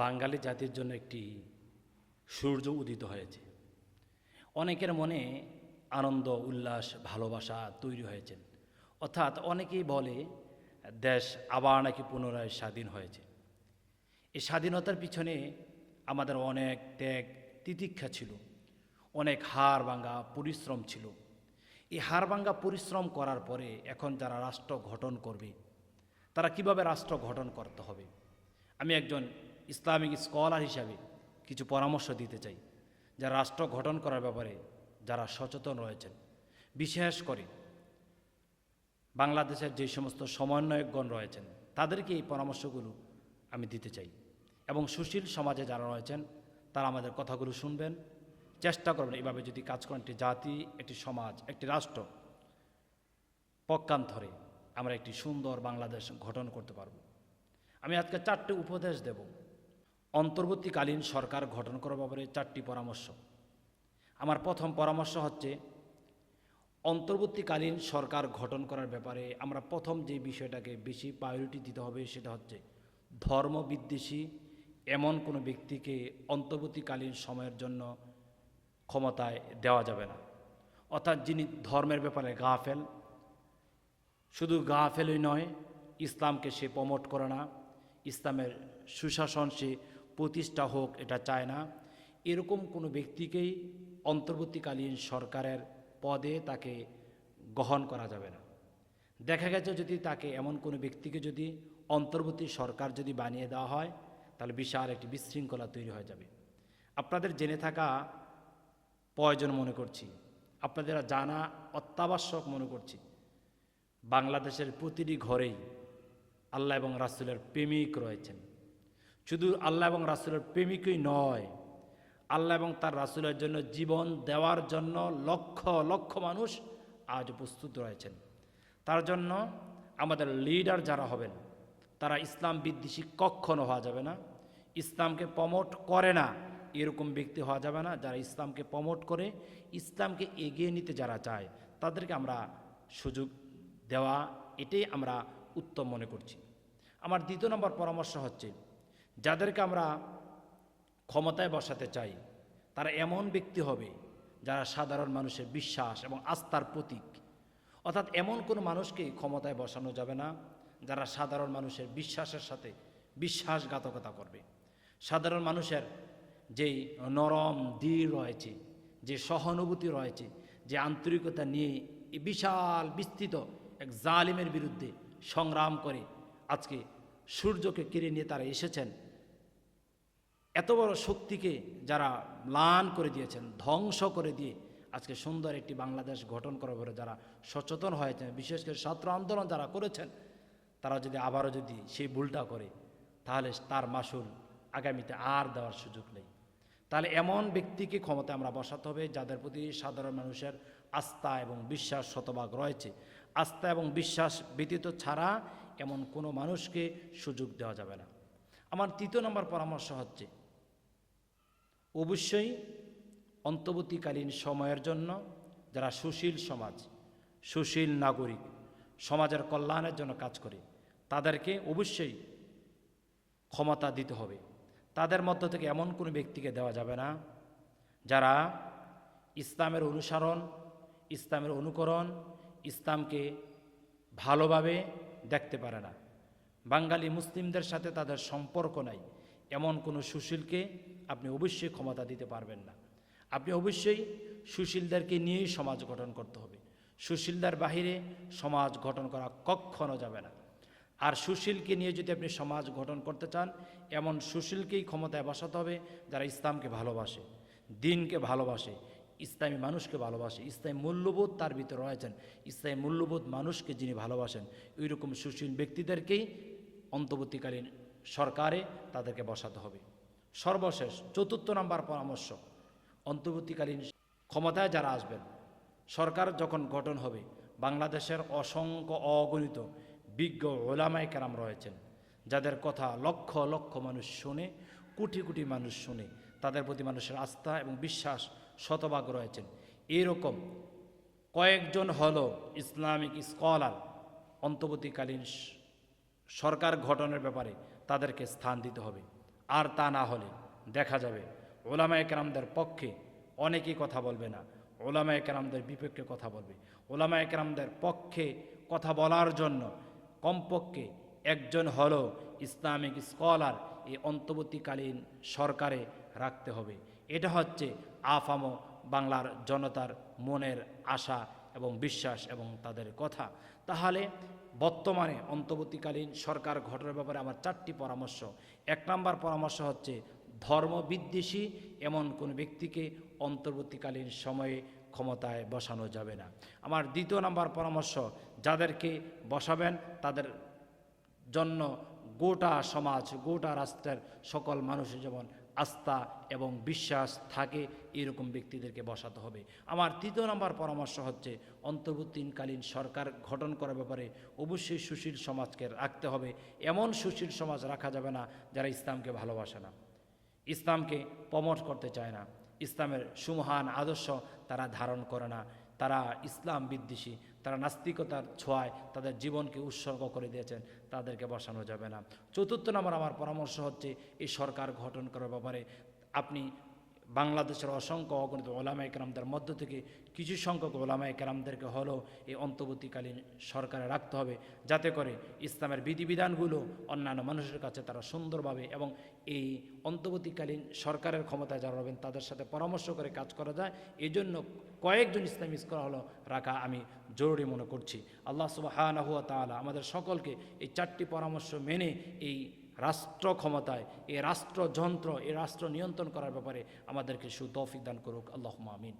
বাঙালি জাতির জন্য একটি সূর্য উদিত হয়েছে। অনেকের মনে আনন্দ, উল্লাস, ভালোবাসা তৈরি হয়েছেন অর্থাৎ অনেকেই বলে, দেশ আবার নাকি পুনরায় স্বাধীন হয়েছে। এই স্বাধীনতার পিছনে আমাদের অনেক ত্যাগ, তিতিক্ষা ছিল। অনেক হাড় ভাঙ্গা পরিশ্রম ছিল। এই হাড় ভাঙ্গা পরিশ্রম করার পরে এখন যারা রাষ্ট্র গঠন করবে, তারা কীভাবে রাষ্ট্র গঠন করতে হবে? আমি একজন ইসলামিক স্কলার হিসাবে কিছু পরামর্শ দিতে চাই, যা রাষ্ট্র গঠন করার ব্যাপারে যারা সচেতন রয়েছেন। বিশেষ করে বাংলাদেশের যে সমস্ত সমন্বয়কগণ রয়েছেন, তাদেরকে এই পরামর্শগুলো আমি দিতে চাই এবং সুশীল সমাজে যারা রয়েছেন, তারা আমাদের কথাগুলো শুনবেন। চেষ্টা করবেন এভাবে যদি কাজ করেন, একটি জাতি, একটি সমাজ, একটি রাষ্ট্র পক্ষান্তরে আমরা একটি সুন্দর বাংলাদেশ গঠন করতে পারব। আমি আজকে চারটি উপদেশ দেব। অন্তর্বর্তীকালীন সরকার গঠন করার ব্যাপারে চারটি পরামর্শ। আমার প্রথম পরামর্শ হচ্ছে, অন্তর্বর্তীকালীন সরকার গঠন করার ব্যাপারে আমরা প্রথম যে বিষয়টাকে বেশি প্রায়োরিটি দিতে হবে সেটা হচ্ছে, ধর্ম বিদ্বেষী এমন কোনো ব্যক্তিকে অন্তর্বর্তীকালীন সময়ের জন্য ক্ষমতায় দেওয়া যাবে না। অর্থাৎ যিনি ধর্মের ব্যাপারে গা ফেল শুধু গা ফেলই নয়, ইসলামকে সে প্রমোট করে না, ইসলামের সুশাসন সে প্রতিষ্ঠা হোক, এটা চায় না। এরকম কোনো ব্যক্তিকেই অন্তর্বর্তীকালীন সরকারের পদে তাকে গ্রহণ করা যাবে না। দেখা গেছে যদি তাকে এমন কোনো ব্যক্তিকে যদি অন্তর্বর্তী সরকার যদি বানিয়ে দেওয়া হয়, তাহলে বিশাল একটি বিশৃঙ্খলা তৈরি হয়ে যাবে। আপনাদের জেনে থাকা প্রয়োজন মনে করছি। আপনাদের জানা অত্যাবশ্যক মনে করছি। বাংলাদেশের প্রতিটি ঘরেই আল্লাহ এবং রাসুলের প্রেমিক রয়েছেন। শুধু আল্লাহ এবং রাসুলের প্রেমিকই নয়, আল্লাহ এবং তার রাসুলের জন্য জীবন দেওয়ার জন্য লক্ষ লক্ষ মানুষ আজ প্রস্তুত রয়েছেন। তার জন্য আমাদের লিডার যারা হবেন, তারা ইসলাম বিদ্বেষী কখনো হওয়া যাবে না। ইসলামকে প্রমোট করে না, এরকম ব্যক্তি হওয়া যাবে না যারা ইসলামকে প্রমোট করে, ইসলামকে এগিয়ে নিতে যারা চায়, তাদেরকে আমরা সুযোগ দেওয়া, এটাই আমরা উত্তম মনে করছি। আমার দ্বিতীয় নম্বর পরামর্শ হচ্ছে যাদেরকে আমরা ক্ষমতায় বসাতে চাই, তারা এমন ব্যক্তি হবে যারা সাধারণ মানুষের বিশ্বাস এবং আস্থার প্রতীক। অর্থাৎ এমন কোনো মানুষকে ক্ষমতায় বসানো যাবে না যারা সাধারণ মানুষের বিশ্বাসের সাথে বিশ্বাসঘাতকতা করবে। সাধারণ মানুষের যেই নরম দৃঢ় রয়েছে, যে সহানুভূতি রয়েছে, যে আন্তরিকতা নিয়ে বিশাল বিস্তৃত এক জালিমের বিরুদ্ধে সংগ্রাম করে আজকে সূর্যকে কেড়ে নিয়ে তারা এসেছেন এত বড় শক্তিকে যারা ম্লান করে দিয়েছেন, ধ্বংস করে দিয়ে আজকে সুন্দর একটি বাংলাদেশ গঠন করার পরে যারা সচেতন হয়েছেন, বিশেষ করে ছাত্র আন্দোলন যারা করেছেন, তারা যদি আবারও যদি সেই ভুলটা করে, তাহলে তার মাসুল আগামীতে আর দেওয়ার সুযোগ নেই। তাহলে এমন ব্যক্তিকে ক্ষমতায় আমরা বসাতে হবে যাদের প্রতি সাধারণ মানুষের আস্থা এবং বিশ্বাস শতভাগ রয়েছে। আস্থা এবং বিশ্বাস ব্যতীত ছাড়া এমন কোনো মানুষকে সুযোগ দেওয়া যাবে না। আমার তৃতীয় নম্বর পরামর্শ হচ্ছে অবশ্যই অন্তর্বর্তীকালীন সময়ের জন্য যারা সুশীল সমাজ, সুশীল নাগরিক, সমাজের কল্যাণের জন্য কাজ করে, তাদেরকে অবশ্যই ক্ষমতা দিতে হবে। তাদের মধ্য থেকে এমন কোনো ব্যক্তিকে দেওয়া যাবে না যারা ইসলামের অনুসরণ, ইসলামের অনুকরণ, ইসলামকে ভালোভাবে দেখতে পারে না। বাঙালি মুসলিমদের সাথে তাদের সম্পর্ক নাই। এমন কোনো সুশীলকে আপনি অবশ্যই ক্ষমতা দিতে পারবেন না। আপনি অবশ্যই সুশীলদারকে নিয়েই সমাজ গঠন করতে হবে। সুশীলদার বাহিরে সমাজ গঠন করা কখনো যাবে না। আর সুশীলকে নিয়ে যদি আপনি সমাজ গঠন করতে চান, এমন সুশীলকেই ক্ষমতায় বসাতে হবে যারা ইসলামকে ভালোবাসে, দিনকে ভালোবাসে, ইসলামী মানুষকে ভালোবাসে, ইসলামী মূল্যবোধ তার ভিতরে রয়েছেন, ইসলামী মূল্যবোধ মানুষকে যিনি ভালোবাসেন ওই রকম সুশীল ব্যক্তিদেরকেই অন্তর্বর্তীকালীন সরকারে তাদেরকে বসাতে হবে। সর্বশেষ, চতুর্থ নাম্বার পরামর্শ, অন্তর্বর্তীকালীন ক্ষমতায় যারা আসবেন, সরকার যখন গঠন হবে, বাংলাদেশের অসংখ্য অগণিত বিজ্ঞ ওলামায় কেরাম রয়েছেন, যাদের কথা লক্ষ লক্ষ মানুষ শুনে, কোটি কোটি মানুষ শুনে, তাদের প্রতি মানুষের আস্থা এবং বিশ্বাস শতভাগ রয়েছেন। এরকম কয়েকজন হল ইসলামিক স্কলার, অন্তর্বর্তীকালীন সরকার গঠনের ব্যাপারে তাদেরকে স্থান দিতে হবে। আর তা না হলে দেখা যাবে ওলামায় কেরামদের পক্ষে অনেকেই কথা বলবে না, ওলামায় কেরামদের বিপক্ষে কথা বলবে। ওলামায় কেরামদের পক্ষে কথা বলার জন্য কমপক্ষে একজন হলো ইসলামিক স্কলার এই অন্তর্বর্তীকালীন সরকারে রাখতে হবে। এটা হচ্ছে আফামো বাংলার জনতার মনের আশা এবং বিশ্বাস এবং তাদের কথা। তাহলে বর্তমানে অন্তর্বর্তীকালীন সরকার ঘটনার ব্যাপারে আমার চারটি পরামর্শ। এক নম্বর পরামর্শ হচ্ছে ধর্মবিদ্বেষী এমন কোন ব্যক্তিকে অন্তর্বর্তীকালীন সময়ে ক্ষমতায় বসানো যাবে না। আমার দ্বিতীয় নম্বর পরামর্শ, যাদেরকে বসাবেন তাদের জন্য গোটা সমাজ, গোটা রাষ্ট্রের সকল মানুষের যেমন আস্থা এবং বিশ্বাস থাকে, এরকম ব্যক্তিদেরকে বসাতে হবে। আমার তৃতীয় নম্বর পরামর্শ হচ্ছে, অন্তর্বর্তীকালীন সরকার গঠন করার ব্যাপারে অবশ্যই সুশীল সমাজকে রাখতে হবে। এমন সুশীল সমাজ রাখা যাবে না যারা ইসলামকে ভালোবাসে না। ইসলামকে প্রমোট করতে চায় না। ইসলামের সুমহান আদর্শ তারা ধারণ করে না। তারা ইসলাম বিদ্বেষী, তারা নাস্তিকতার ছোঁয়ায় তাদের জীবনকে উৎসর্গ করে দিয়েছেন, তাদেরকে বসানো যাবে না। চতুর্থ নম্বর আমার পরামর্শ হচ্ছে, এই সরকার গঠন করার ব্যাপারে আপনি বাংলাদেশের অসংখ্য অগণিত ওলামা একরামদের মধ্য থেকে কিছু সংখ্যক ওলামা একরামদেরকে হলেও এই অন্তর্বর্তীকালীন সরকারে রাখতে হবে, যাতে করে ইসলামের বিধিবিধানগুলো অন্যান্য মানুষের কাছে তারা সুন্দরভাবে এবং এই অন্তর্বর্তীকালীন সরকারের ক্ষমতায় যারা রবেন তাদের সাথে পরামর্শ করে কাজ করা যায়। এই জন্য কয়েকজন ইসলামী স্কলার হলো রাখা আমি জরুরি মনে করছি। আল্লাহ তাআলা আমাদের সকলকে এই চারটি পরামর্শ মেনে এই রাষ্ট্র ক্ষমতায় এ রাষ্ট্রযন্ত্র এ রাষ্ট্র নিয়ন্ত্রণ করার ব্যাপারে আমাদেরকে সুতৌফিক দান করুক। আল্লাহ আমিন।